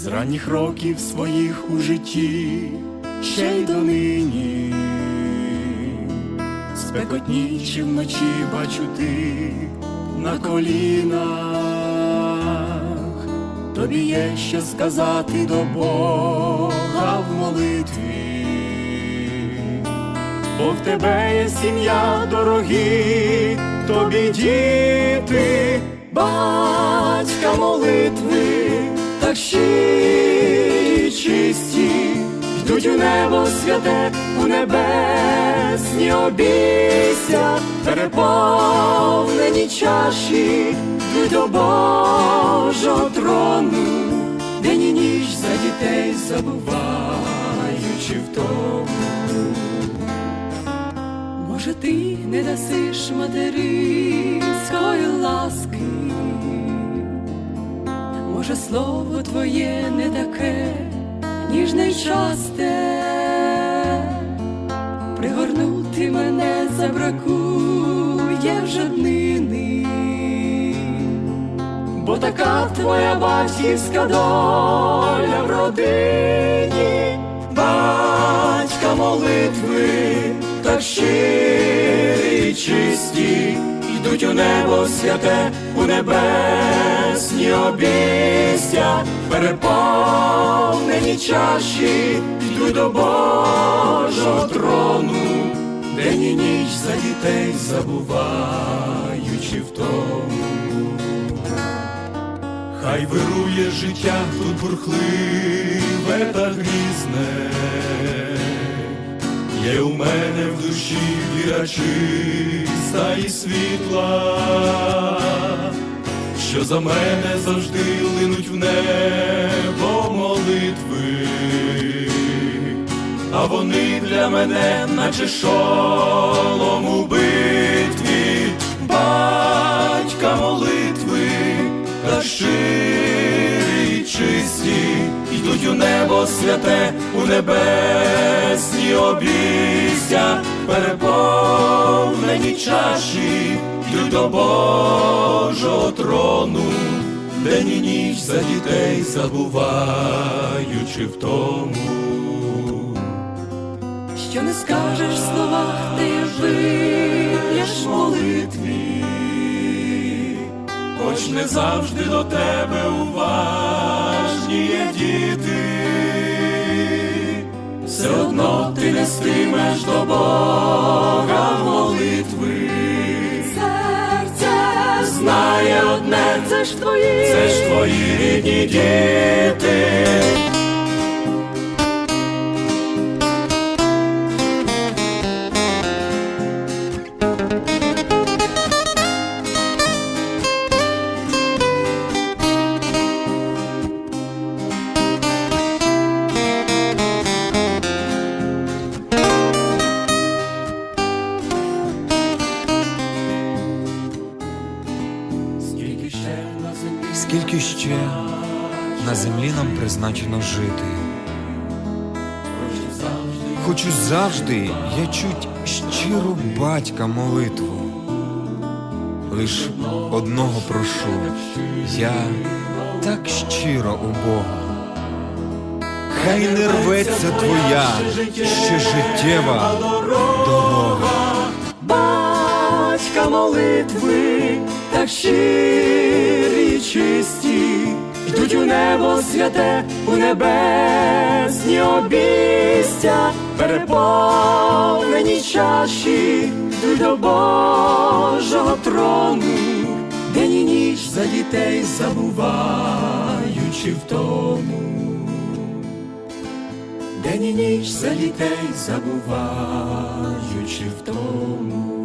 з ранніх років своїх у житті, ще й донині, спекотні чи вночі бачу ти на колінах, тобі є що сказати до Бога в молитві, бо в тебе є сім'я дорогі, тобі діти, батька молитви, щирі чисті, йдуть у небо святе, у небесні обійся, переповнені чаші, до Божого трону, день і ніч за дітей забуваючи в тому. Може, ти не дасиш материнської слово твоє не таке, ніжне й часте, пригорнути мене забракує вже днини, Бо така твоя батьківська доля в родині, батька молитви, так щирі й чисті, йдуть у небо святе, у небесні обістя, переповнені чаші, йдуть до Божого трону, день і ніч за дітей забуваючи в тому. Хай вирує життя тут бурхливе та грізне, є у мене в душі віра чиста і світла, що за мене завжди линуть в небо молитви, а вони для мене, наче шолом у битві, батька молитви та щирі чисті, йдуть у небо святе, у небесні обійстя, переповнені чаші, йдуть до Божого трону, день і ніч за дітей забуваючи в тому. що не скажеш в словах, ти вильєш молитві. Хоч не завжди до тебе уважні є діти, все одно ти нестимеш до Бога це ж твої, це ж твої рідні діти. Скільки ще на землі нам призначено жити? Хочу завжди я чуть щиру батька молитву. Лиш одного прошу, я так щиро у Бога. Хай не рветься твоя ще життєва дорога. батька молитви, так щирі йдуть у небо святе, у небесні обістя, переповнені чаші, йдуть до Божого трону, день і ніч за дітей забуваючи в тому. День і ніч за дітей забуваючи в тому.